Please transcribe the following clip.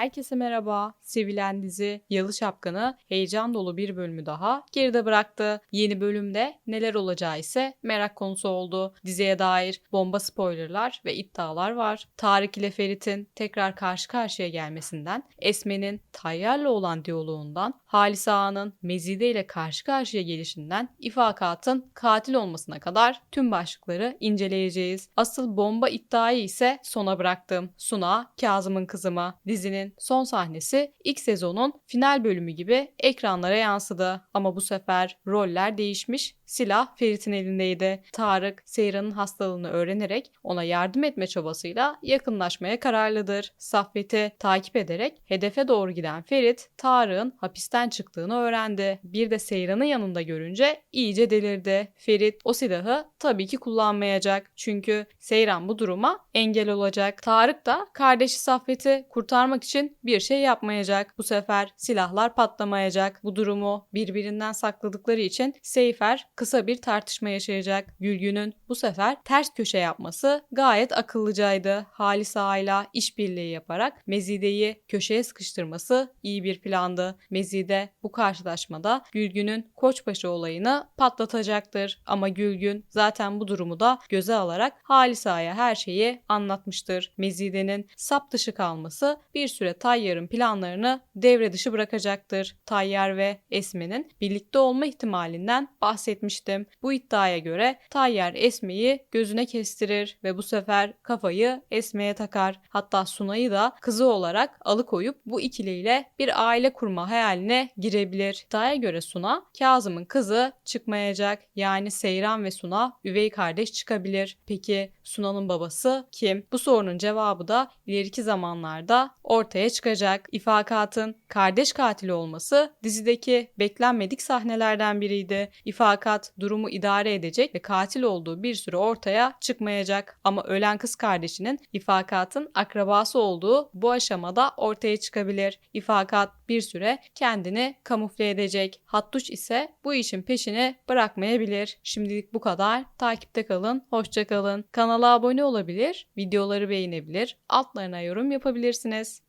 Herkese merhaba. Sevilen dizi Yalı Şapkanı heyecan dolu bir bölümü daha geride bıraktı. Yeni bölümde neler olacağı ise merak konusu oldu. Diziye dair bomba spoilerlar ve iddialar var. Tarık ile Ferit'in tekrar karşı karşıya gelmesinden, Esme'nin Tayyar'la olan diyaloğundan, Halis Ağa'nın Mezide ile karşı karşıya gelişinden, İfakat'ın katil olmasına kadar tüm başlıkları inceleyeceğiz. Asıl bomba iddiayı ise sona bıraktım. Suna, Kazım'ın kızı mı? Dizinin son sahnesi ilk sezonun final bölümü gibi ekranlara yansıdı. Ama bu sefer roller değişmiş, silah Ferit'in elindeydi. Tarık, Seyran'ın hastalığını öğrenerek ona yardım etme çabasıyla yakınlaşmaya kararlıdır. Saffet'i takip ederek hedefe doğru giden Ferit, Tarık'ın hapisten çıktığını öğrendi. Bir de Seyran'ın yanında görünce iyice delirdi. Ferit o silahı tabii ki kullanmayacak. Çünkü Seyran bu duruma engel olacak. Tarık da kardeşi Saffet'i kurtarmak için bir şey yapmayacak. Bu sefer silahlar patlamayacak. Bu durumu birbirinden sakladıkları için Seyfer kısa bir tartışma yaşayacak. Gülgün'ün bu sefer ters köşe yapması gayet akıllıcaydı. Halis Ağa'yla işbirliği yaparak Mezide'yi köşeye sıkıştırması iyi bir plandı. Mezide bu karşılaşmada Gülgün'ün Koçbaşı olayını patlatacaktır. Ama Gülgün zaten bu durumu da göze alarak Halis Ağa'ya her şeyi anlatmıştır. Mezide'nin sap dışı kalması bir süre Tayyar'ın planlarını devre dışı bırakacaktır. Tayyar ve Esme'nin birlikte olma ihtimalinden bahsetmiştim. Bu iddiaya göre Tayyar Esme'yi gözüne kestirir ve bu sefer kafayı Esme'ye takar. Hatta Sunay'ı da kızı olarak alıkoyup bu ikiliyle bir aile kurma hayaline girebilir. İddiaya göre Suna, Kazım'ın kızı çıkmayacak. Yani Seyran ve Suna üvey kardeş çıkabilir. Peki Suna'nın babası kim? Bu sorunun cevabı da ileriki zamanlarda ortaya çıkacak. İfakat'ın kardeş katili olması dizideki beklenmedik sahnelerden biriydi. İfakat durumu idare edecek ve katil olduğu bir süre ortaya çıkmayacak. Ama ölen kız kardeşinin İfakat'ın akrabası olduğu bu aşamada ortaya çıkabilir. İfakat bir süre kendini kamufle edecek. Hattuş ise bu işin peşini bırakmayabilir. Şimdilik bu kadar. Takipte kalın. Hoşça kalın. Kanala abone olabilir, videoları beğenebilir, altlarına yorum yapabilirsiniz.